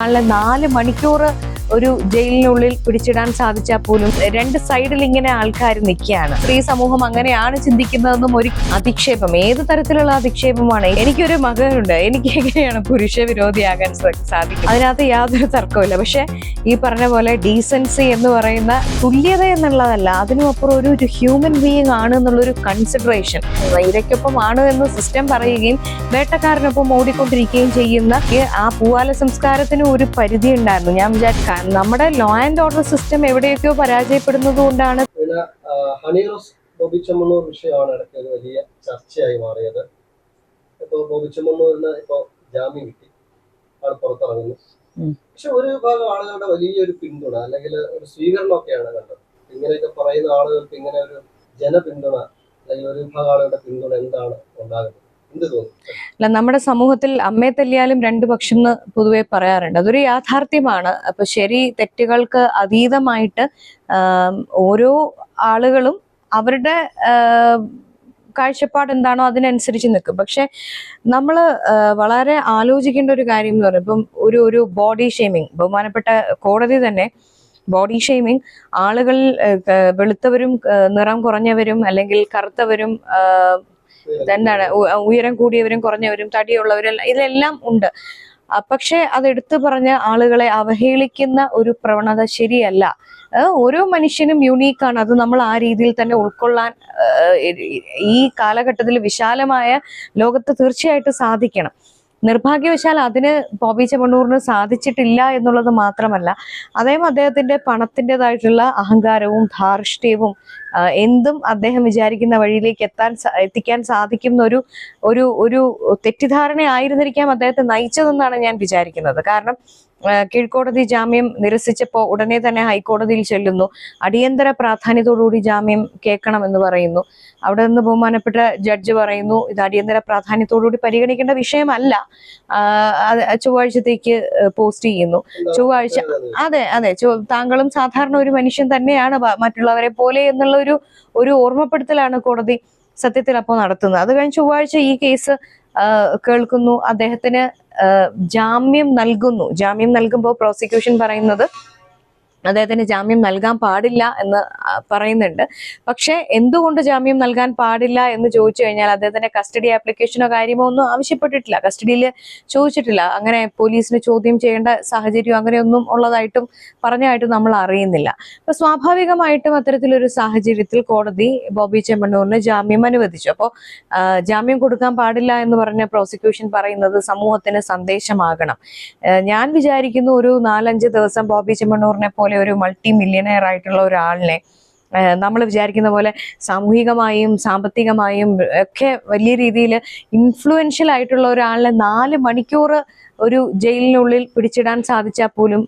നാല് മണിക്കൂർ ഒരു ജയിലിനുള്ളിൽ പിടിച്ചിടാൻ സാധിച്ചാൽ പോലും രണ്ട് സൈഡിൽ ഇങ്ങനെ ആൾക്കാർ നിൽക്കുകയാണ്. സ്ത്രീ സമൂഹം അങ്ങനെയാണ് ചിന്തിക്കുന്നതെന്നും ഒരു അധിക്ഷേപം ഏത് തരത്തിലുള്ള അധിക്ഷേപമാണ്? എനിക്കൊരു മകനുണ്ട്. എനിക്ക് എങ്ങനെയാണ് പുരുഷ വിരോധിയാകാൻ സാധിക്കും അതിനകത്ത് യാതൊരു തർക്കമില്ല പക്ഷെ ഈ പറഞ്ഞ പോലെ ഡീസൻസി എന്ന് പറയുന്ന തുല്യത എന്നുള്ളതല്ല അതിനുമപ്പുറം ഒരു ഒരു ഹ്യൂമൻ ബീയിങ് ആണ് എന്നുള്ളൊരു കൺസിഡറേഷൻ ഇരയ്ക്കൊപ്പം ആണ് എന്ന് സിസ്റ്റം പറയുകയും വേട്ടക്കാരനൊപ്പം ഓടിക്കൊണ്ടിരിക്കുകയും ചെയ്യുന്ന ആ പൂവാല സംസ്കാരത്തിന് ഒരു പരിധി ഉണ്ടായിരുന്നു ഞാൻ വിചാരിച്ച നമ്മുടെ ലോ ആൻഡ് ഓർഡർ സിസ്റ്റം എവിടെയൊക്കെയോ പരാജയപ്പെടുന്നത് കൊണ്ടാണ് ഹണി റോസ് ബോബി ചെമ്മണ്ണൂർ വിഷയമാണ് ഇടയ്ക്ക് ഒരു വലിയ ചർച്ചയായി മാറിയത്. ഇപ്പോൾ ബോബി ചെമ്മണ്ണൂരിന് ഇപ്പൊ ജാമ്യം കിട്ടി. ആൾ പുറത്തിറങ്ങുന്നു പക്ഷെ ഒരു വിഭാഗം ആളുകളുടെ വലിയൊരു പിന്തുണ അല്ലെങ്കിൽ ഒരു സ്വീകരണമൊക്കെയാണ് കണ്ടത്. ഇങ്ങനെയൊക്കെ പറയുന്ന ആളുകൾക്ക് ഇങ്ങനെ ഒരു ജനപിന്തുണ അല്ലെങ്കിൽ ഒരു വിഭാഗം ആളുകളുടെ പിന്തുണ എന്താണ് ഉണ്ടാകുന്നത്? അല്ല നമ്മുടെ സമൂഹത്തിൽ അമ്മയെ തല്ലിയാലും രണ്ടു പക്ഷം എന്ന് പൊതുവെ പറയാറുണ്ട്. അതൊരു യാഥാർത്ഥ്യമാണ്. അപ്പൊ ശരി തെറ്റുകൾക്ക് അതീതമായിട്ട് ഓരോ ആളുകളും അവരുടെ കാഴ്ചപ്പാട് എന്താണോ അതിനനുസരിച്ച് നിൽക്കും. പക്ഷെ നമ്മൾ വളരെ ആലോചിക്കേണ്ട ഒരു കാര്യം എന്ന് പറയുന്നത് ഇപ്പം ഒരു ഒരു ബോഡി ഷെയ്മിങ് ബഹുമാനപ്പെട്ട കോടതി തന്നെ ബോഡി ഷെയ്മിങ് ആളുകൾ വെളുത്തവരും നിറം കുറഞ്ഞവരും അല്ലെങ്കിൽ കറുത്തവരും എന്താണ് ഉയരം കൂടിയവരും കുറഞ്ഞവരും തടിയുള്ളവരും ഇതിലെല്ലാം ഇതെല്ലാം ഉണ്ട് പക്ഷെ അത് എടുത്തു പറഞ്ഞ ആളുകളെ അവഹേളിക്കുന്ന ഒരു പ്രവണത ശരിയല്ല. ഓരോ മനുഷ്യനും യുണീക്കാണ്. അത് നമ്മൾ ആ രീതിയിൽ തന്നെ ഉൾക്കൊള്ളാൻ ഈ കാലഘട്ടത്തിൽ വിശാലമായ ലോകത്ത് തീർച്ചയായിട്ടും സാധിക്കണം. നിർഭാഗ്യവശാൽ അതിന് ബോബി ചെമ്മണ്ണൂറിന് സാധിച്ചിട്ടില്ല എന്നുള്ളത് മാത്രമല്ല അദ്ദേഹം അദ്ദേഹത്തിന്റെ പണത്തിന്റെതായിട്ടുള്ള അഹങ്കാരവും ധാർഷ്ട്യവും എന്തും അദ്ദേഹം വിചാരിക്കുന്ന വഴിയിലേക്ക് എത്താൻ എത്തിക്കാൻ സാധിക്കുന്ന ഒരു ഒരു ഒരു തെറ്റിദ്ധാരണ ആയിരുന്നിരിക്കാം അദ്ദേഹത്തെ നയിച്ചതെന്നാണ് ഞാൻ വിചാരിക്കുന്നത്. കാരണം കീഴ്ക്കോടതി ജാമ്യം നിരസിച്ചപ്പോൾ ഉടനെ തന്നെ ഹൈക്കോടതിയിൽ ചെല്ലുന്നു. അടിയന്തര പ്രാധാന്യത്തോടുകൂടി ജാമ്യം കേൾക്കണം എന്ന് പറയുന്നു. അവിടെ നിന്ന് ബഹുമാനപ്പെട്ട ജഡ്ജ് പറയുന്നു ഇത് അടിയന്തര പ്രാധാന്യത്തോടുകൂടി പരിഗണിക്കേണ്ട വിഷയമല്ല. ചൊവ്വാഴ്ചത്തേക്ക് പോസ്റ്റ് ചെയ്യുന്നു. ചൊവ്വാഴ്ച അതെ? അതെ താങ്കളും സാധാരണ ഒരു മനുഷ്യൻ തന്നെയാണ്. മറ്റുള്ളവരെ പോലെ എന്നുള്ള ഒരു ഒരു ഓർമ്മപ്പെടുത്തലാണ് കോടതി സത്യത്തിൽ അപ്പോൾ നടത്തുന്നത്. അത് കഴിഞ്ഞ് ചൊവ്വാഴ്ച ഈ കേസ് കേൾക്കുന്നു. അദ്ദേഹത്തിന് ജാമ്യം നൽകുന്നു. ജാമ്യം നൽകുമ്പോൾ പ്രോസിക്യൂഷൻ പറയുന്നത് അദ്ദേഹത്തിന് ജാമ്യം നൽകാൻ പാടില്ല എന്ന് പറയുന്നുണ്ട്. പക്ഷെ എന്തുകൊണ്ട് ജാമ്യം നൽകാൻ പാടില്ല എന്ന് ചോദിച്ചു കഴിഞ്ഞാൽ അദ്ദേഹത്തിന്റെ കസ്റ്റഡി ആപ്ലിക്കേഷനോ കാര്യമോ ഒന്നും ആവശ്യപ്പെട്ടിട്ടില്ല. കസ്റ്റഡിയിൽ ചോദിച്ചിട്ടില്ല. അങ്ങനെ പോലീസിന് ചോദ്യം ചെയ്യേണ്ട സാഹചര്യം അങ്ങനെയൊന്നും ഉള്ളതായിട്ടും പറഞ്ഞതായിട്ടും നമ്മൾ അറിയുന്നില്ല. അപ്പൊ സ്വാഭാവികമായിട്ടും അത്തരത്തിലൊരു സാഹചര്യത്തിൽ കോടതി ബോബി ചെമ്മണ്ണൂറിന് ജാമ്യം അനുവദിച്ചു. അപ്പോൾ ജാമ്യം കൊടുക്കാൻ പാടില്ല എന്ന് പറഞ്ഞ പ്രോസിക്യൂഷൻ പറയുന്നത് സമൂഹത്തിന് സന്ദേശമാകണം. ഞാൻ വിചാരിക്കുന്നു ഒരു നാലഞ്ച് ദിവസം ബോബി ചെമ്മണ്ണൂറിനെ പോലെ ഒരു മൾട്ടി മില്യനെയർ ആയിട്ടുള്ള ഒരാളിനെ നമ്മൾ വിചാരിക്കുന്ന പോലെ സാമൂഹികമായും സാമ്പത്തികമായും ഒക്കെ വലിയ രീതിയിൽ ഇൻഫ്ലുവൻഷ്യൽ ആയിട്ടുള്ള ഒരാളിനെ നാല് മണിക്കൂർ ഒരു ജയിലിനുള്ളിൽ പിടിച്ചിടാൻ സാധിച്ചാൽ പോലും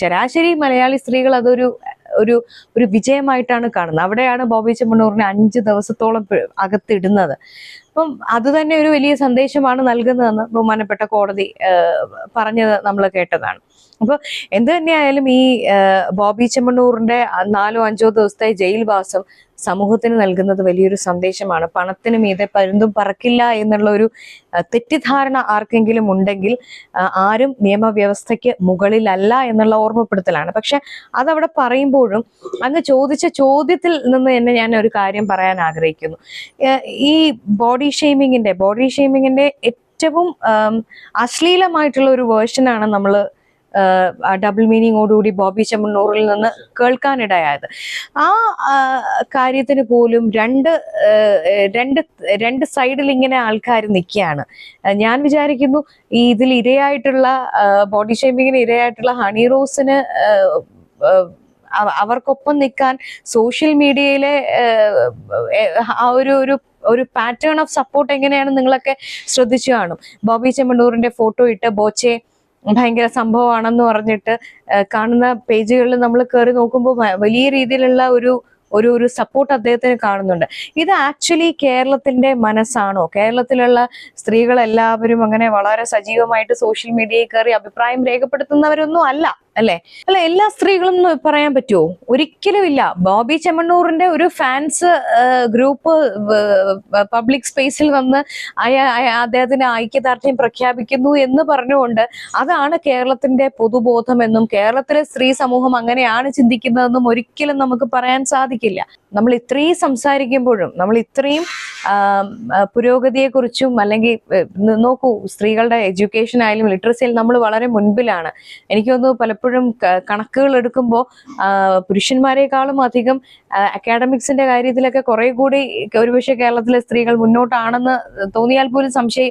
ശരാശരി മലയാളി സ്ത്രീകൾ അതൊരു ഒരു ഒരു വിജയമായിട്ടാണ് കാണുന്നത്. അവിടെയാണ് ബോബി ചെമ്മണ്ണൂറിനെ അഞ്ച് ദിവസത്തോളം അകത്തിടുന്നത്. അപ്പം അത് തന്നെ ഒരു വലിയ സന്ദേശമാണ് നൽകുന്നതെന്ന് ബഹുമാനപ്പെട്ട കോടതി പറഞ്ഞത് നമ്മൾ കേട്ടതാണ്. അപ്പോൾ എന്ത് തന്നെയായാലും ഈ ബോബി ചെമ്മണ്ണൂറിന്റെ നാലോ അഞ്ചോ ദിവസത്തെ ജയിൽവാസം സമൂഹത്തിന് നൽകുന്നത് വലിയൊരു സന്ദേശമാണ്. പണത്തിന് മീതെ പരുന്തും പറക്കില്ല എന്നുള്ള ഒരു തെറ്റിദ്ധാരണ ആർക്കെങ്കിലും ഉണ്ടെങ്കിൽ ആരും നിയമവ്യവസ്ഥയ്ക്ക് മുകളിലല്ല എന്നുള്ള ഓർമ്മപ്പെടുത്തലാണ്. പക്ഷെ അതവിടെ പറയുമ്പോഴും അങ്ങ് ചോദിച്ച ചോദ്യത്തിൽ നിന്ന് തന്നെ ഞാൻ ഒരു കാര്യം പറയാൻ ആഗ്രഹിക്കുന്നു. ഈ ബോഡി ഷെയ്മിങ്ങിന്റെ ബോഡി ഷെയ്മിങ്ങിന്റെ ഏറ്റവും അശ്ലീലമായിട്ടുള്ള ഒരു വേർഷനാണ് നമ്മൾ ഡബിൾ മീനിങ്ങോടുകൂടി ബോബി ചെമ്മണ്ണൂറിൽ നിന്ന് കേൾക്കാനിടയായത്. ആ കാര്യത്തിന് പോലും രണ്ട് രണ്ട് രണ്ട് സൈഡിൽ ഇങ്ങനെ ആൾക്കാർ നിൽക്കുകയാണ്. ഞാൻ വിചാരിക്കുന്നു ഈ ഇതിൽ ഇരയായിട്ടുള്ള ബോഡി ഷേമിങ്ങിന് ഇരയായിട്ടുള്ള ഹണി റോസിന് അവർക്കൊപ്പം നിൽക്കാൻ സോഷ്യൽ മീഡിയയിലെ ആ ഒരു ഒരു ഒരു പാറ്റേൺ ഓഫ് സപ്പോർട്ട് എങ്ങനെയാണ് നിങ്ങളൊക്കെ ശ്രദ്ധിച്ചു കാണും? ബോബി ചെമ്മണ്ണൂറിന്റെ ഫോട്ടോ ഇട്ട് ബോച്ചെ ഭയങ്കര സംഭവമാണെന്ന് പറഞ്ഞിട്ട് കാണുന്ന പേജുകളിൽ നമ്മൾ കയറി നോക്കുമ്പോൾ വലിയ രീതിയിലുള്ള ഒരു ഒരു ഒരു സപ്പോർട്ട് അദ്ദേഹത്തിന് കാണുന്നുണ്ട്. ഇത് ആക്ച്വലി കേരളത്തിന്റെ മനസ്സാണോ? കേരളത്തിലുള്ള സ്ത്രീകളെല്ലാവരും അങ്ങനെ വളരെ സജീവമായിട്ട് സോഷ്യൽ മീഡിയയിൽ കയറി അഭിപ്രായം രേഖപ്പെടുത്തുന്നവരൊന്നും അല്ല. അല്ലെ? അല്ല എല്ലാ സ്ത്രീകളും പറയാൻ പറ്റുമോ ഒരിക്കലും ഇല്ല. ബോബി ചെമ്മണ്ണൂറിന്റെ ഒരു ഫാൻസ് ഗ്രൂപ്പ് പബ്ലിക് സ്പേസിൽ വന്ന് അയ- അദ്ദേഹത്തിന് ഐക്യദാർഢ്യം പ്രഖ്യാപിക്കുന്നു എന്ന് പറഞ്ഞുകൊണ്ട് അതാണ് കേരളത്തിന്റെ പൊതുബോധം എന്നും കേരളത്തിലെ സ്ത്രീ സമൂഹം അങ്ങനെയാണ് ചിന്തിക്കുന്നതെന്നും ഒരിക്കലും നമുക്ക് പറയാൻ സാധിക്കില്ല. നമ്മൾ ഇത്രയും സംസാരിക്കുമ്പോഴും നമ്മൾ ഇത്രയും പുരോഗതിയെക്കുറിച്ചും അല്ലെങ്കിൽ നോക്കൂ സ്ത്രീകളുടെ എഡ്യൂക്കേഷൻ ആയാലും ലിറ്ററസിയിൽ നമ്മൾ വളരെ മുൻപിലാണ്. എനിക്ക് തോന്നുന്നു പലപ്പോഴും കണക്കുകൾ എടുക്കുമ്പോൾ പുരുഷന്മാരെക്കാളും അധികം അക്കാഡമിക്സിന്റെ കാര്യത്തിലൊക്കെ കുറെ കൂടി ഒരുപക്ഷെ കേരളത്തിലെ സ്ത്രീകൾ മുന്നോട്ടാണെന്ന് തോന്നിയാൽ പോലും സംശയ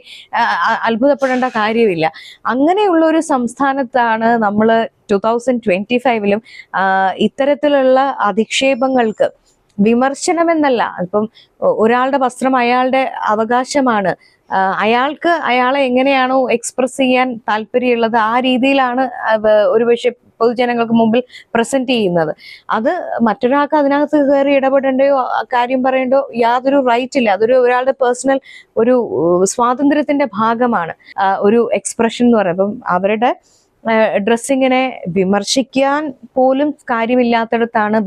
അത്ഭുതപ്പെടേണ്ട കാര്യമില്ല. അങ്ങനെയുള്ള ഒരു സംസ്ഥാനത്താണ് നമ്മൾ ടു തൗസൻഡ് ട്വന്റി ഫൈവിലും ഇത്തരത്തിലുള്ള അധിക്ഷേപങ്ങൾക്ക് വിമർശനമെന്നല്ല. ഇപ്പം ഒ- ഒരാളുടെ വസ്ത്രം അയാളുടെ അവകാശമാണ്. അയാൾക്ക് അയാളെ എങ്ങനെയാണോ എക്സ്പ്രസ് ചെയ്യാൻ താല്പര്യമുള്ളത് ആ രീതിയിലാണ് ഒരുപക്ഷെ പൊതുജനങ്ങൾക്ക് മുമ്പിൽ പ്രസന്റ് ചെയ്യുന്നത്. അത് മറ്റൊരാൾക്ക് അതിനകത്ത് കയറി ഇടപെടേണ്ടയോ കാര്യം പറയേണ്ടോ യാതൊരു റൈറ്റ് ഇല്ല അതൊരു ഒരാളുടെ പേഴ്സണൽ ഒരു സ്വാതന്ത്ര്യത്തിന്റെ ഭാഗമാണ്. ഒരു എക്സ്പ്രഷൻ എന്ന് അപ്പം അവരുടെ ഡ്രസ്സിങ്ങിനെ വിമർശിക്കാൻ പോലും കാര്യമില്ലാത്തടത്താണ്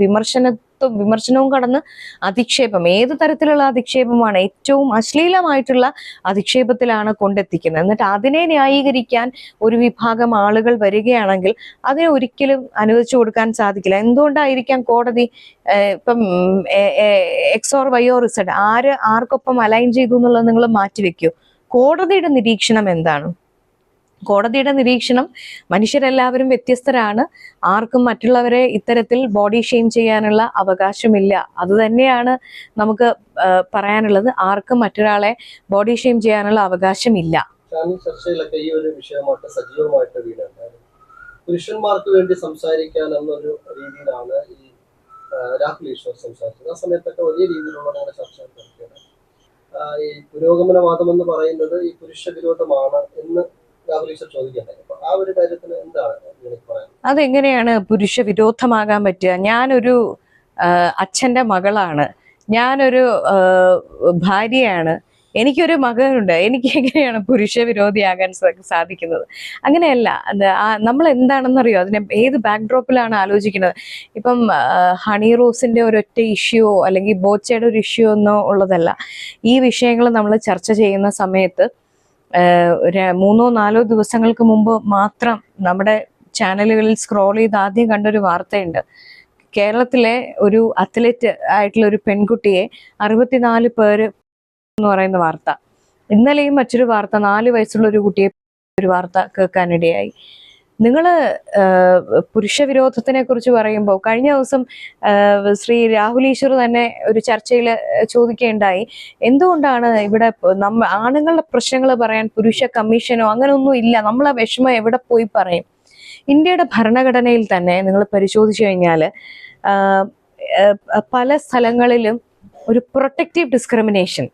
വിമർശനത്വം വിമർശനവും കടന്ന് അധിക്ഷേപം. ഏത് തരത്തിലുള്ള അധിക്ഷേപമാണ്? ഏറ്റവും അശ്ലീലമായിട്ടുള്ള അധിക്ഷേപത്തിലാണ് കൊണ്ടെത്തിക്കുന്നത്. എന്നിട്ട് അതിനെ ന്യായീകരിക്കാൻ ഒരു വിഭാഗം ആളുകൾ വരികയാണെങ്കിൽ അതിനെ ഒരിക്കലും അനുവദിച്ചു കൊടുക്കാൻ സാധിക്കില്ല. എന്തുകൊണ്ടായിരിക്കാം കോടതി ഇപ്പം X or Y or result ആര് ആർക്കൊപ്പം അലൈൻ ചെയ്തു എന്നുള്ളത് നിങ്ങൾ മാറ്റിവെക്കൂ. കോടതിയുടെ നിരീക്ഷണം എന്താണ്? കോടതിയുടെ നിരീക്ഷണം മനുഷ്യരെല്ലാവരും വ്യത്യസ്തരാണ്. ആർക്കും മറ്റുള്ളവരെ ഇത്തരത്തിൽ ബോഡി ഷെയിം ചെയ്യാനുള്ള അവകാശമില്ല. അത് തന്നെയാണ് നമുക്ക് പറയാനുള്ളത്. ആർക്കും മറ്റൊരാളെ ബോഡി ഷെയിം ചെയ്യാനുള്ള അവകാശമില്ല. ചർച്ചയിലൊക്കെ ഈ ഒരു വിഷയമായിട്ട് സജീവമായിട്ട് വീണുണ്ടായിരുന്നു പുരുഷന്മാർക്ക് വേണ്ടി സംസാരിക്കാൻ എന്നൊരു രീതിയിലാണ് ഈ രാഹുൽ ഈശ്വർ സംസാരിച്ചത്. ആ സമയത്തൊക്കെ വലിയ രീതിയിലുള്ള നമ്മുടെ ചർച്ച നടത്തിയത്. ഈ പുരോഗമനവാദം എന്ന് പറയുന്നത് ഈ പുരുഷ വിരോധമാണ് എന്ന് അതെങ്ങനെയാണ് പുരുഷ വിരോധമാകാൻ പറ്റുക? ഞാനൊരു അച്ഛന്റെ മകളാണ്. ഞാനൊരു ഭാര്യയാണ്. എനിക്കൊരു മകനുണ്ട്. എനിക്ക് എങ്ങനെയാണ് പുരുഷ വിരോധിയാകാൻ സാധിക്കുന്നത്? അങ്ങനെയല്ല. നമ്മൾ എന്താണെന്നറിയോ അതിനെ ഏത് ബാക്ക്ഡ്രോപ്പിലാണ് ആലോചിക്കുന്നത്? ഇപ്പം ഹണി റോസിന്റെ ഒരൊറ്റ ഇഷ്യൂ അല്ലെങ്കിൽ ബോച്ചയുടെ ഒരു ഇഷ്യൂ ഒന്നോ ഉള്ളതല്ല. ഈ വിഷയങ്ങൾ നമ്മൾ ചർച്ച ചെയ്യുന്ന സമയത്ത് ഒരു മൂന്നോ നാലോ ദിവസങ്ങൾക്ക് മുമ്പ് മാത്രം നമ്മുടെ ചാനലുകളിൽ സ്ക്രോൾ ചെയ്ത് ആദ്യം കണ്ടൊരു വാർത്തയുണ്ട്. കേരളത്തിലെ ഒരു അത്ലറ്റ് ആയിട്ടുള്ള ഒരു പെൺകുട്ടിയെ അറുപത്തിനാല് പേര് എന്ന് പറയുന്ന വാർത്ത. ഇന്നലെയും മറ്റൊരു വാർത്ത നാല് വയസ്സുള്ള ഒരു കുട്ടിയെ ഒരു വാർത്ത കേൾക്കാനിടയായി. നിങ്ങൾ പുരുഷ വിരോധത്തിനെ കുറിച്ച് പറയുമ്പോൾ കഴിഞ്ഞ ദിവസം ശ്രീ രാഹുൽ ഈശ്വർ തന്നെ ഒരു ചർച്ചയിൽ ചോദിക്കുകയുണ്ടായി. എന്തുകൊണ്ടാണ് ഇവിടെ നമ്മ ആണുങ്ങളുടെ പ്രശ്നങ്ങൾ പറയാൻ പുരുഷ കമ്മീഷനോ അങ്ങനെയൊന്നും ഇല്ല. നമ്മളെ വിഷമം എവിടെ പോയി പറയും? ഇന്ത്യയുടെ ഭരണഘടനയിൽ തന്നെ നിങ്ങൾ പരിശോധിച്ചു കഴിഞ്ഞാൽ പല സ്ഥലങ്ങളിലും ഒരു പ്രൊട്ടക്റ്റീവ് ഡിസ്ക്രിമിനേഷൻ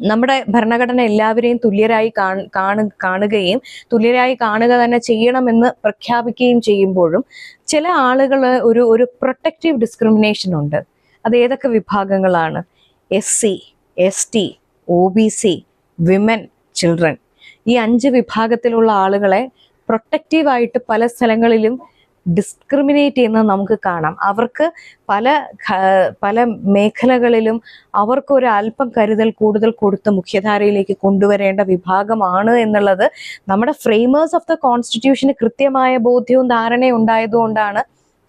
നമ്മുടെ ഭരണഘടന എല്ലാവരെയും തുല്യരായി കാണ- കാണു കാണുകയും തുല്യരായി കാണുക തന്നെ ചെയ്യണമെന്ന് പ്രഖ്യാപിക്കുകയും ചെയ്യുമ്പോഴും ചില ആളുകൾ ഒരു ഒരു പ്രൊട്ടക്റ്റീവ് ഡിസ്ക്രിമിനേഷൻ ഉണ്ട്. അത് ഏതൊക്കെ വിഭാഗങ്ങളാണ്? S C S T O B C women children ഈ അഞ്ച് വിഭാഗത്തിലുള്ള ആളുകളെ പ്രൊട്ടക്റ്റീവായിട്ട് പല സ്ഥലങ്ങളിലും ഡിസ്ക്രിമിനേറ്റ് ചെയ്യുന്നത് നമുക്ക് കാണാം. അവർക്ക് പല പല മേഖലകളിലും അവർക്കൊരു അല്പം കരുതൽ കൂടുതൽ കൊടുത്ത് മുഖ്യധാരയിലേക്ക് കൊണ്ടുവരേണ്ട വിഭാഗമാണ് എന്നുള്ളത് നമ്മുടെ ഫ്രെയിമേഴ്സ് ഓഫ് ദ കോൺസ്റ്റിറ്റ്യൂഷന് കൃത്യമായ ബോധ്യവും ധാരണയും ഉണ്ടായതുകൊണ്ടാണ്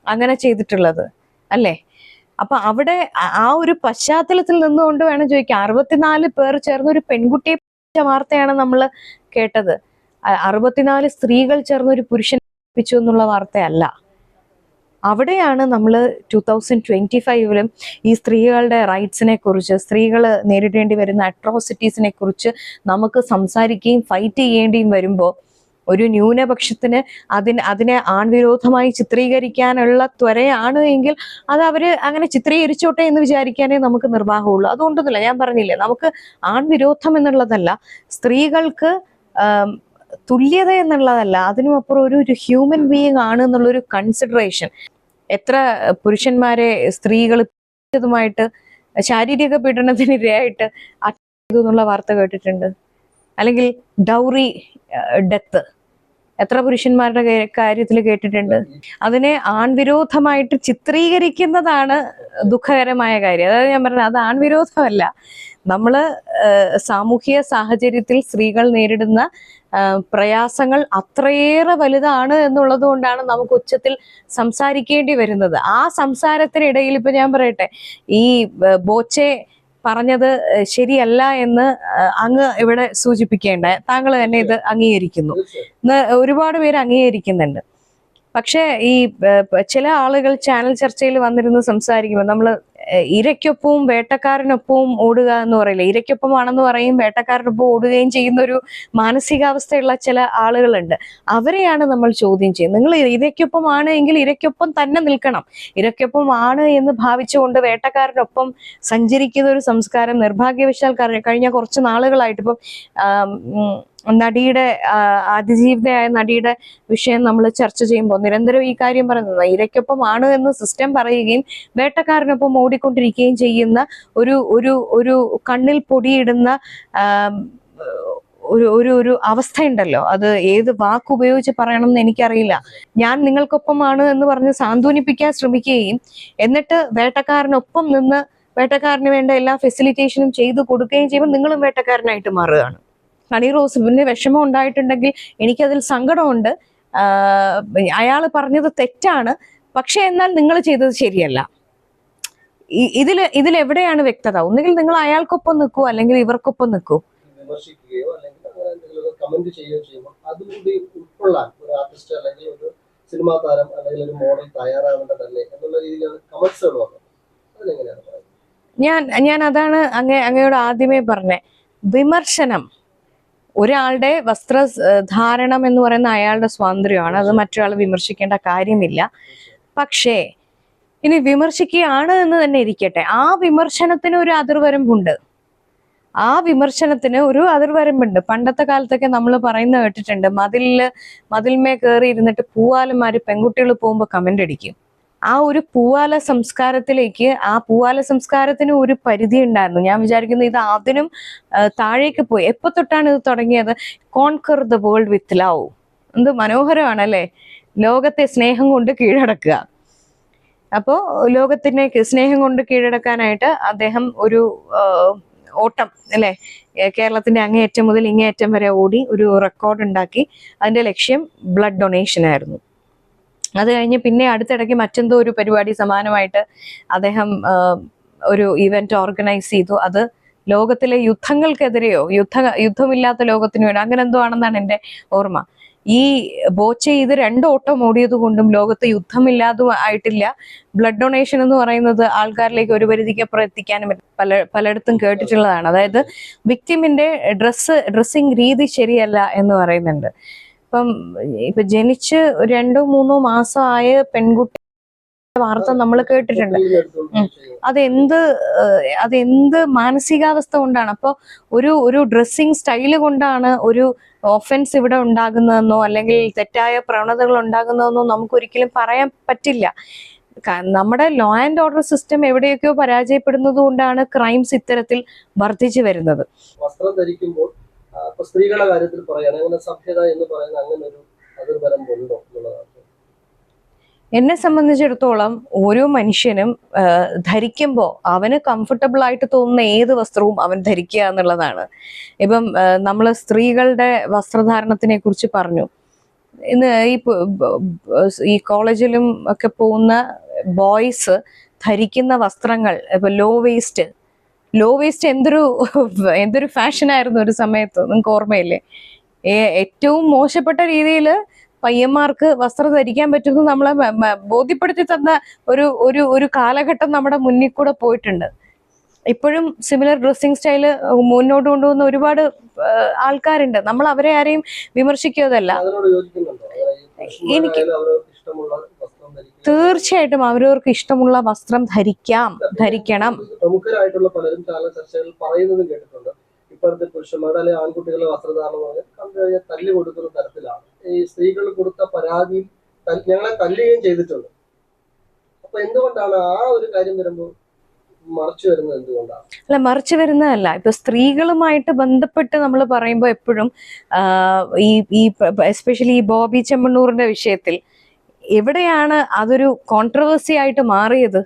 അങ്ങനെ ചെയ്തിട്ടുള്ളത്. അല്ലേ? അപ്പൊ അവിടെ ആ- ഒരു പശ്ചാത്തലത്തിൽ നിന്നുകൊണ്ട് വേണം ചോദിക്കാം. അറുപത്തിനാല് പേർ ചേർന്ന് ഒരു പെൺകുട്ടിയെ വാർത്തയാണ് നമ്മൾ കേട്ടത്. അറുപത്തിനാല് സ്ത്രീകൾ ചേർന്ന് ഒരു പുരുഷൻ പിച്ചു എന്നുള്ള വാർത്തയല്ല. അവിടെയാണ് നമ്മൾ ടു തൗസൻഡ് ട്വന്റി ഫൈവിലും ഈ സ്ത്രീകളുടെ റൈറ്റ്സിനെ കുറിച്ച് സ്ത്രീകൾ നേരിടേണ്ടി വരുന്ന അട്രോസിറ്റീസിനെ കുറിച്ച് നമുക്ക് സംസാരിക്കുകയും ഫൈറ്റ് ചെയ്യേണ്ടിയും വരുമ്പോൾ ഒരു ന്യൂനപക്ഷത്തിന് അതിന് അതിനെ ആൺവിരോധമായി ചിത്രീകരിക്കാനുള്ള ത്വരയാണ് എങ്കിൽ അത് അവർ അങ്ങനെ ചിത്രീകരിച്ചോട്ടെ എന്ന് വിചാരിക്കാനേ നമുക്ക് നിർവാഹമുള്ളൂ. അതുകൊണ്ടൊന്നുമില്ല ഞാൻ പറഞ്ഞില്ലേ നമുക്ക് ആൺവിരോധം എന്നുള്ളതല്ല സ്ത്രീകൾക്ക് തുല്യത എന്നുള്ളതല്ല അതിനും അപ്പുറം ഒരു ഒരു ഹ്യൂമൻ ബീയിങ് ആണ് എന്നുള്ളൊരു കൺസിഡറേഷൻ എത്ര പുരുഷന്മാരെ സ്ത്രീകൾ ുമായിട്ട് ശാരീരിക പീഡനത്തിനിരയായിട്ട് എന്നുള്ള വാർത്ത കേട്ടിട്ടുണ്ട്. അല്ലെങ്കിൽ ഡൗറി ഡെത്ത് എത്ര പുരുഷന്മാരുടെ കാര്യത്തിൽ കേട്ടിട്ടുണ്ട്. അതിനെ ആൺവിരോധമായിട്ട് ചിത്രീകരിക്കുന്നതാണ് ദുഃഖകരമായ കാര്യം. അതായത് ഞാൻ പറഞ്ഞത് അത് ആൺവിരോധമല്ല. നമ്മൾ ഏഹ്, സാമൂഹിക സാഹചര്യത്തിൽ സ്ത്രീകൾ നേരിടുന്ന പ്രയാസങ്ങൾ അത്രയേറെ വലുതാണ് എന്നുള്ളത് കൊണ്ടാണ് നമുക്ക് ഉച്ചത്തിൽ സംസാരിക്കേണ്ടി വരുന്നത്. ആ സംസാരത്തിനിടയിൽ ഇപ്പൊ ഞാൻ പറയട്ടെ ഈ ബോച്ചെ പറഞ്ഞത് ശരിയല്ല എന്ന് അങ്ങ് ഇവിടെ സൂചിപ്പിക്കേണ്ട. താങ്കൾ തന്നെ ഇത് അംഗീകരിക്കുന്നു. ഒരുപാട് പേര് അംഗീകരിക്കുന്നുണ്ട്. പക്ഷേ ഈ ചില ആളുകൾ ചാനൽ ചർച്ചയിൽ വന്നിരുന്ന് സംസാരിക്കുമ്പോൾ നമ്മൾ ഇരയ്ക്കൊപ്പവും വേട്ടക്കാരനൊപ്പവും ഓടുക എന്ന് പറയില്ല? ഇരയ്ക്കൊപ്പമാണെന്ന് പറയും വേട്ടക്കാരനൊപ്പം ഓടുകയും ചെയ്യുന്ന ഒരു മാനസികാവസ്ഥയുള്ള ചില ആളുകളുണ്ട്. അവരെയാണ് നമ്മൾ ചോദ്യം ചെയ്യുന്നത്. നിങ്ങൾ ഇരയ്ക്കൊപ്പമാണ് എങ്കിൽ ഇരയ്ക്കൊപ്പം തന്നെ നിൽക്കണം. ഇരയ്ക്കൊപ്പം ആണ് എന്ന് ഭാവിച്ചുകൊണ്ട് വേട്ടക്കാരനൊപ്പം സഞ്ചരിക്കുന്ന ഒരു സംസ്കാരം നിർഭാഗ്യവശാൽ കഴിഞ്ഞ കുറച്ച് നാളുകളായിട്ട് ഇപ്പം നടിയുടെ ആതിജീവിതയായ നടിയുടെ വിഷയം നമ്മൾ ചർച്ച ചെയ്യുമ്പോൾ നിരന്തരം ഈ കാര്യം പറയുന്നത് ഇരയ്ക്കൊപ്പം ആണ് എന്ന് സിസ്റ്റം പറയുകയും വേട്ടക്കാരനൊപ്പം ഓടിക്കൊണ്ടിരിക്കുകയും ചെയ്യുന്ന ഒരു ഒരു ഒരു കണ്ണിൽ പൊടിയിടുന്ന ഒരു ഒരു ഒരു അവസ്ഥയുണ്ടല്ലോ. അത് ഏത് വാക്ക് ഉപയോഗിച്ച് പറയണം എന്ന് എനിക്കറിയില്ല. ഞാൻ നിങ്ങൾക്കൊപ്പമാണ് എന്ന് പറഞ്ഞ് സാന്ത്വനിപ്പിക്കാൻ ശ്രമിക്കുകയും എന്നിട്ട് വേട്ടക്കാരനൊപ്പം നിന്ന് വേട്ടക്കാരന് വേണ്ട എല്ലാ ഫെസിലിറ്റേഷനും ചെയ്തു കൊടുക്കുകയും ചെയ്യുമ്പോൾ നിങ്ങളും വേട്ടക്കാരനായിട്ട് മാറുകയാണ്. ഹണി റോസിന് വിഷമം ഉണ്ടായിട്ടുണ്ടെങ്കിൽ എനിക്കതിൽ സങ്കടമുണ്ട്. അയാൾ പറഞ്ഞത് തെറ്റാണ്. പക്ഷെ എന്നാൽ നിങ്ങൾ ചെയ്തത് ശരിയല്ല. ഇതിൽ ഇതിൽ എവിടെയാണ് വ്യക്തത? ഒന്നുകിൽ നിങ്ങൾ അയാൾക്കൊപ്പം നിൽക്കൂ അല്ലെങ്കിൽ ഇവർക്കൊപ്പം നിൽക്കൂ. വിമർശിക്കുകയോ അല്ലെങ്കിൽ അങ്ങനെ എന്തെങ്കിലും കമന്റ് ചെയ്യുകയോ ചെയ്യുമ്പോൾ അതുകൂടി ഉൾക്കൊള്ളാൻ ഒരു ആർട്ടിസ്റ്റ് അല്ലെങ്കിൽ ഒരു സിനിമാ താരം അല്ലെങ്കിൽ ഒരു മോഡൽ തയ്യാറാവേണ്ടതല്ലേ എന്നുള്ള രീതിയിലാണ് കമന്റ്സുകൾ വന്നത് ഞാൻ ഞാൻ അതാണ് അങ്ങ അങ്ങയോട് ആദ്യമേ പറഞ്ഞേ. വിമർശനം. ഒരാളുടെ വസ്ത്രധാരണം ധാരണം എന്ന് പറയുന്ന അയാളുടെ സ്വാതന്ത്ര്യമാണ്. അത് മറ്റൊരാൾ വിമർശിക്കേണ്ട കാര്യമില്ല. പക്ഷേ ഇനി വിമർശിക്കുകയാണ് എന്ന് തന്നെ ഇരിക്കട്ടെ. ആ വിമർശനത്തിന് ഒരു അതിർവരമ്പുണ്ട്. ആ വിമർശനത്തിന് ഒരു അതിർവരമ്പുണ്ട്. പണ്ടത്തെ കാലത്തൊക്കെ നമ്മൾ പറയുന്ന കേട്ടിട്ടുണ്ട് മതിലിൽ മതിൽമേ കയറി ഇരുന്നിട്ട് പൂവാലന്മാര് പെൺകുട്ടികൾ പോകുമ്പോൾ കമന്റ് അടിക്കും. ആ ഒരു പൂവാല സംസ്കാരത്തിലേക്ക് ആ പൂവാല സംസ്കാരത്തിന് ഒരു പരിധി ഉണ്ടായിരുന്നു. ഞാൻ വിചാരിക്കുന്നു ഇത് അതിനും താഴേക്ക് പോയി. എപ്പോ തൊട്ടാണ് ഇത് തുടങ്ങിയത്? Conquer the world with love എന്ത് മനോഹരമാണ് അല്ലെ ലോകത്തെ സ്നേഹം കൊണ്ട് കീഴടക്കുക. അപ്പോ ലോകത്തിനെ സ്നേഹം കൊണ്ട് കീഴടക്കാനായിട്ട് അദ്ദേഹം ഒരു ഓട്ടം അല്ലെ? കേരളത്തിന്റെ അങ്ങേയറ്റം മുതൽ ഇങ്ങേയറ്റം വരെ ഓടി ഒരു റെക്കോർഡ് ഉണ്ടാക്കി. അതിന്റെ ലക്ഷ്യം ബ്ലഡ് ഡൊണേഷൻ ആയിരുന്നു. അത് കഴിഞ്ഞ് പിന്നെ അടുത്തിടയ്ക്ക് മറ്റെന്തോ ഒരു പരിപാടി സമാനമായിട്ട് അദ്ദേഹം ഒരു ഇവന്റ് ഓർഗനൈസ് ചെയ്തു. അത് ലോകത്തിലെ യുദ്ധങ്ങൾക്കെതിരെയോ യുദ്ധ യുദ്ധമില്ലാത്ത ലോകത്തിന് വേണ്ടി അങ്ങനെ എന്തോ ആണെന്നാണ് എന്റെ ഓർമ്മ. ഈ ബോച്ചെ ഇത് രണ്ട് ഓട്ടം ഓടിയത് കൊണ്ടും ലോകത്ത് യുദ്ധമില്ലാതെ ആയിട്ടില്ല. ബ്ലഡ് ഡൊണേഷൻ എന്ന് പറയുന്നത് ആൾക്കാരിലേക്ക് ഒരു പരിധിക്കപ്പുറം എത്തിക്കാനും പല പലയിടത്തും കേട്ടിട്ടുള്ളതാണ്. അതായത് വിക്ടിമിന്റെ ഡ്രസ്സ് ഡ്രസ്സിങ് രീതി ശരിയല്ല എന്ന് പറയുന്നുണ്ട്. ഇപ്പം ഇപ്പൊ ജനിച്ച് രണ്ടോ മൂന്നോ മാസം ആയ പെൺകുട്ടി വാർത്ത നമ്മൾ കേട്ടിട്ടുണ്ട്. അതെന്ത് അതെന്ത് മാനസികാവസ്ഥ കൊണ്ടാണ്? അപ്പോൾ ഒരു ഒരു ഡ്രസ്സിങ് സ്റ്റൈൽ കൊണ്ടാണ് ഒരു ഓഫൻസ് ഇവിടെ ഉണ്ടാകുന്നതെന്നോ അല്ലെങ്കിൽ തെറ്റായ പ്രവണതകൾ ഉണ്ടാകുന്നതെന്നോ നമുക്ക് ഒരിക്കലും പറയാൻ പറ്റില്ല. നമ്മുടെ ലോ ആൻഡ് ഓർഡർ സിസ്റ്റം എവിടെയൊക്കെയോ പരാജയപ്പെടുന്നത് കൊണ്ടാണ് ക്രൈംസ് ഇത്തരത്തിൽ വർദ്ധിച്ചു വരുന്നത്. വസ്ത്രം ധരിക്കുമ്പോൾ ആ, ഇപ്പൊ സ്ത്രീകളുടെ കാര്യത്തിൽ പറയാണ് അങ്ങനെ സഭ്യത എന്ന് പറയുന്ന അങ്ങനെ ഒരു അതിർവരമ്പുണ്ടോ എന്നുള്ളതാണ്. എന്നെ സംബന്ധിച്ചിടത്തോളം ഓരോ മനുഷ്യനും ധരിക്കുമ്പോൾ അവന് കംഫർട്ടബിൾ ആയിട്ട് തോന്നുന്ന ഏത് വസ്ത്രവും അവൻ ധരിക്കുക എന്നുള്ളതാണ്. ഇപ്പം നമ്മൾ സ്ത്രീകളുടെ വസ്ത്രധാരണത്തിനെ കുറിച്ച് പറഞ്ഞു. ഇന്ന് ഈ ഈ കോളേജിലും ഒക്കെ പോകുന്ന ബോയ്സ് ധരിക്കുന്ന വസ്ത്രങ്ങൾ ഇപ്പൊ ലോ വേസ്റ്റ് ലോ വേസ്റ്റ് എന്തൊരു എന്തൊരു ഫാഷനായിരുന്നു ഒരു സമയത്ത് നിങ്ങൾക്ക് ഓർമ്മയില്ലേ? ഏറ്റവും മോശപ്പെട്ട രീതിയിൽ പയ്യന്മാർക്ക് വസ്ത്രം ധരിക്കാൻ പറ്റുമെന്ന് നമ്മളെ ബോധ്യപ്പെടുത്തി തന്ന ഒരു ഒരു ഒരു കാലഘട്ടം നമ്മുടെ മുന്നിൽ കൂടെ പോയിട്ടുണ്ട്. ഇപ്പോഴും സിമിലർ ഡ്രസ്സിങ് സ്റ്റൈൽ മുന്നോട്ട് കൊണ്ടുപോകുന്ന ഒരുപാട് ആൾക്കാരുണ്ട്. നമ്മൾ അവരെ ആരെയും വിമർശിക്കുകയതല്ല ഈ എനിക്ക് തീർച്ചയായിട്ടും അവരവർക്ക് ഇഷ്ടമുള്ള വസ്ത്രം ധരിക്കാം ധരിക്കണം. പ്രമുഖരായിട്ടുള്ള പലരും കാല ചർച്ചകളിൽ പറയുന്നത് കേട്ടിട്ടുണ്ട്. ഇപ്പോഴത്തെ പുരുഷന്മാരുടെ അല്ലെങ്കിൽ ആൺകുട്ടികളുടെ വസ്ത്രധാരണം തല്ലി കൊടുക്കുന്ന തരത്തിലാണ്. ഈ സ്ത്രീകൾ കൊടുത്ത പരാതിയിൽ ഞങ്ങളെ തല്ലുകയും ചെയ്തിട്ടുണ്ട്. അപ്പൊ എന്തുകൊണ്ടാണ് ആ ഒരു കാര്യം വരുമ്പോൾ അല്ല മറിച്ചു വരുന്നതല്ല. ഇപ്പൊ സ്ത്രീകളുമായിട്ട് ബന്ധപ്പെട്ട് നമ്മൾ പറയുമ്പോൾ എപ്പോഴും ഈ ഈ എസ്പെഷ്യലി ഈ ബോബി ചെമ്മണ്ണൂറിന്റെ വിഷയത്തിൽ എവിടെയാണ് അതൊരു കോൺട്രവേഴ്സി ആയിട്ട് മാറിയത്?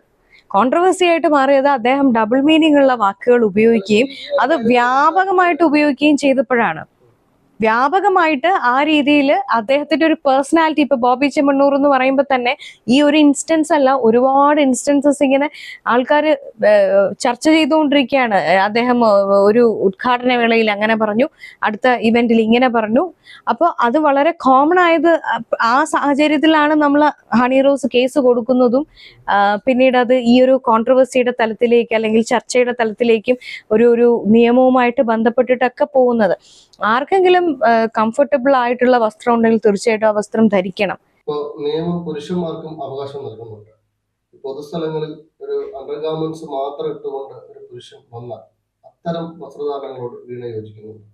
കോൺട്രവേഴ്സി ആയിട്ട് മാറിയത് അദ്ദേഹം ഡബിൾ മീനിങ് ഉള്ള വാക്കുകൾ ഉപയോഗിക്കുകയും അത് വ്യാപകമായിട്ട് ഉപയോഗിക്കുകയും ചെയ്തപ്പോഴാണ്. വ്യാപകമായിട്ട് ആ രീതിയിൽ അദ്ദേഹത്തിന്റെ ഒരു പേഴ്സണാലിറ്റി ഇപ്പൊ ബോബി ചെമ്മണ്ണൂർ എന്ന് പറയുമ്പോൾ തന്നെ ഈ ഒരു ഇൻസ്റ്റൻസ് അല്ല ഒരുപാട് ഇൻസ്റ്റൻസസ് ഇങ്ങനെ ആൾക്കാർ ചർച്ച ചെയ്തുകൊണ്ടിരിക്കുകയാണ്. അദ്ദേഹം ഒരു ഉദ്ഘാടന വേളയിൽ അങ്ങനെ പറഞ്ഞു അടുത്ത ഇവന്റിൽ ഇങ്ങനെ പറഞ്ഞു. അപ്പോൾ അത് വളരെ കോമൺ ആയത് ആ സാഹചര്യത്തിലാണ് നമ്മൾ ഹണി റോസ് കേസ് കൊടുക്കുന്നതും പിന്നീട് അത് ഈ ഒരു കോൺട്രവേഴ്സിയുടെ തലത്തിലേക്ക് അല്ലെങ്കിൽ ചർച്ചയുടെ തലത്തിലേക്കും ഒരു ഒരു നിയമവുമായിട്ട് ബന്ധപ്പെട്ടിട്ടൊക്കെ പോകുന്നത്. ആർക്കെങ്കിലും കംഫർട്ടബിൾ ആയിട്ടുള്ള വസ്ത്രം ഉണ്ടെങ്കിൽ തീർച്ചയായിട്ടും ആ വസ്ത്രം ധരിക്കണം. ഇപ്പോൾ നിയമം പുരുഷന്മാർക്കും അവകാശം നൽകുന്നുണ്ട്. പൊതുസ്ഥലങ്ങളിൽ ഒരു അണ്ടർഗാർമെന്റ്സ് മാത്രം ഇട്ടുകൊണ്ട് ഒരു പുരുഷൻ വന്നാൽ അത്തരം വസ്ത്രധാരണങ്ങളോട് വീണ യോജിക്കുന്നുണ്ട്?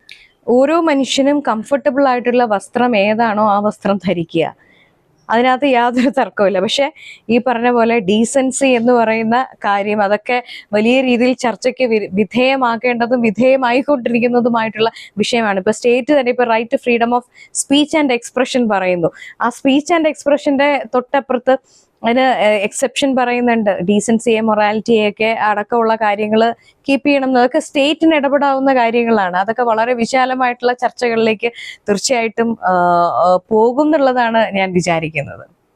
ഓരോ മനുഷ്യനും കംഫർട്ടബിൾ ആയിട്ടുള്ള വസ്ത്രം ഏതാണോ ആ വസ്ത്രം ധരിക്കുക. അതിനകത്ത് യാതൊരു തർക്കമില്ല പക്ഷെ ഈ പറഞ്ഞ പോലെ ഡീസൻസി എന്ന് പറയുന്ന കാര്യം അതൊക്കെ വലിയ രീതിയിൽ ചർച്ചയ്ക്ക് വിധേയമാക്കേണ്ടതും വിധേയമായിക്കൊണ്ടിരിക്കുന്നതുമായിട്ടുള്ള വിഷയമാണ്. ഇപ്പൊ സ്റ്റേറ്റ് തന്നെ ഇപ്പൊ right to freedom of speech and expression പറയുന്നു. ആ സ്പീച്ച് ആൻഡ് എക്സ്പ്രഷന്റെ തൊട്ടപ്പുറത്ത് അതിന് എക്സെപ്ഷൻ പറയുന്നുണ്ട്. ഡീസൻസിയെ മൊറാലിറ്റിയെ ഒക്കെ അടക്കമുള്ള കാര്യങ്ങൾ കീപ്പ് ചെയ്യണം എന്നതൊക്കെ സ്റ്റേറ്റിന് ഇടപെടാവുന്ന കാര്യങ്ങളാണ്. അതൊക്കെ വളരെ വിശാലമായിട്ടുള്ള ചർച്ചകളിലേക്ക് തീർച്ചയായിട്ടും ആ, ആ, പോകും എന്നുള്ളതാണ് ഞാൻ വിചാരിക്കുന്നത്.